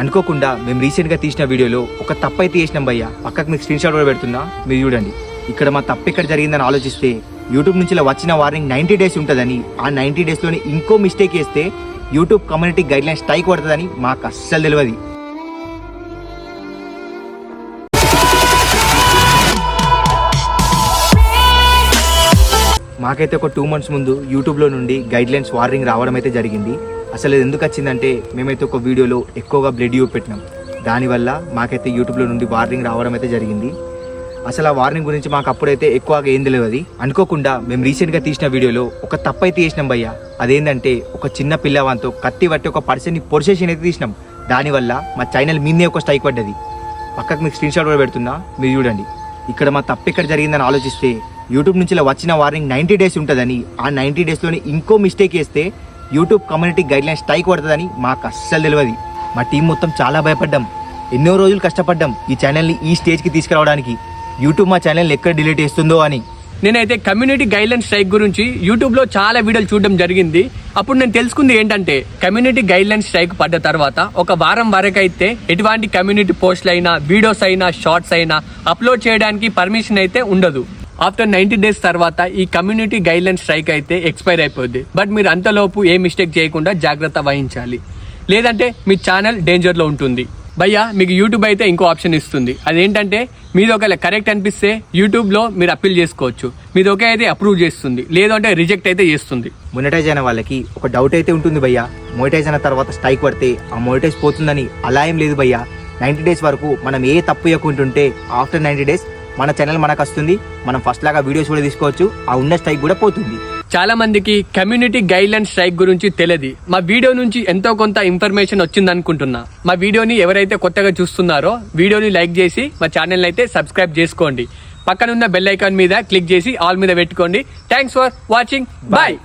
అనుకోకుండా మేము రీసెంట్గా తీసిన వీడియోలో ఒక తప్పు అయితే చేసినాం భయ్య. పక్కకు మీకు స్క్రీన్ షాట్ కూడా పెడుతున్నా మీరు చూడండి. ఇక్కడ మా తప్పు ఇక్కడ జరిగిందని ఆలోచిస్తే యూట్యూబ్ నుంచి ఇలా వచ్చిన వార్నింగ్ నైంటీ డేస్ ఉంటుందని ఆ నైంటీ డేస్లోనే ఇంకో మిస్టేక్ చేస్తే YouTube community guideline strike పడుతుందని మాకు అస్సలు తెలియదు మాకైతే ఒక టూ మంత్స్ ముందు యూట్యూబ్లో నుండి గైడ్ లైన్స్ వార్నింగ్ రావడం అయితే జరిగింది. అసలు ఇది ఎందుకు వచ్చిందంటే మేమైతే ఒక వీడియోలో ఎక్కువగా బ్లడ్ యూ పెట్టినాం. దానివల్ల మాకైతే యూట్యూబ్లో నుండి వార్నింగ్ రావడం అయితే జరిగింది. అసలు ఆ వార్నింగ్ గురించి మాకు అప్పుడైతే ఎక్కువగా ఏం తెలియదు అనుకోకుండా మేము రీసెంట్గా తీసిన వీడియోలో ఒక తప్పు అయితే చేసినాం భయ్య. అదేంటంటే ఒక చిన్న పిల్లవాంతో కత్తి పట్టి ఒక పర్సన్ని పొడిసేషన్ అయితే తీసినాం. దానివల్ల మా ఛానల్ మీదే ఒక స్ట్రైక్ పడ్డది. పక్కకు మీకు స్క్రీన్ షాట్ కూడా పెడుతున్నా మీరు చూడండి. ఇక్కడ మా తప్పు ఎక్కడ జరిగిందని ఆలోచిస్తే యూట్యూబ్ నుంచి ఇలా వచ్చిన వార్నింగ్ నైంటీ డేస్ ఉంటుందని ఆ నైంటీ డేస్లోనే ఇంకో మిస్టేక్ చేస్తే యూట్యూబ్ కమ్యూనిటీ గైడ్లైన్ స్ట్రైక్ పడుతుందని మాకు అస్సలు తెలియదు. మా టీం మొత్తం చాలా భయపడ్డాం. ఎన్నో రోజులు కష్టపడ్డాం ఈ ఛానల్ని ఈ స్టేజ్కి తీసుకురావడానికి. యూట్యూబ్ మా ఛానల్ని ఎక్కడ డిలీట్ చేస్తుందో అని. నేనైతే కమ్యూనిటీ గైడ్లైన్ స్ట్రైక్ గురించి యూట్యూబ్లో చాలా వీడియోలు చూడడం జరిగింది. అప్పుడు నేను తెలుసుకుంది ఏంటంటే కమ్యూనిటీ గైడ్లైన్ స్ట్రైక్ పడ్డ తర్వాత ఒక వారం వరకు అయితే ఎటువంటి కమ్యూనిటీ పోస్టులు అయినా వీడియోస్ అయినా షార్ట్స్ అయినా అప్లోడ్ చేయడానికి పర్మిషన్ అయితే ఉండదు. ఆఫ్టర్ నైన్టీ డేస్ తర్వాత ఈ కమ్యూనిటీ గైడ్లైన్ స్ట్రైక్ అయితే ఎక్స్పైర్ అయిపోద్ది. బట్ మీరు అంతలోపు ఏ మిస్టేక్ చేయకుండా జాగ్రత్త వహించాలి. లేదంటే మీ ఛానల్ డేంజర్లో ఉంటుంది. భయ్యా మీకు యూట్యూబ్ అయితే ఇంకో ఆప్షన్ ఇస్తుంది. అదేంటంటే మీది ఒకవేళ కరెక్ట్ అనిపిస్తే యూట్యూబ్లో మీరు అప్పీల్ చేసుకోవచ్చు. మీది ఒకే అయితే అప్రూవ్ చేస్తుంది. లేదంటే రిజెక్ట్ అయితే చేస్తుంది. మొనిటైజ్ అయిన వాళ్ళకి ఒక డౌట్ అయితే ఉంటుంది భయ్యా. మోనిటైజ్ అయిన తర్వాత స్ట్రైక్ పడితే ఆ మోనిటైజ్ పోతుందని అలా ఏం లేదు భయ్యా. నైంటీ డేస్ వరకు మనం ఏ తప్పు చేయకుంటుంటే ఆఫ్టర్ నైంటీ డేస్ మన ఛానల్ మనకు వస్తుంది. మనం ఫస్ట్ లాగా వీడియోస్ కూడా తీసుకోవచ్చు. ఆ ఉన్న స్ట్రైక్ కూడా పోతుంది. చాలా మందికి కమ్యూనిటీ గైడ్లైన్ స్ట్రైక్ గురించి తెలియదు మా వీడియో నుంచి ఎంతో కొంత ఇన్ఫర్మేషన్ వచ్చింది అనుకుంటున్నా మా వీడియోని ఎవరైతే కొత్తగా చూస్తున్నారో వీడియోని లైక్ చేసి మా ఛానల్ అయితే సబ్స్క్రైబ్ చేసుకోండి. పక్కనున్న బెల్ ఐకాన్ మీద క్లిక్ చేసి ఆల్ మీద పెట్టుకోండి. Thanks for watching bye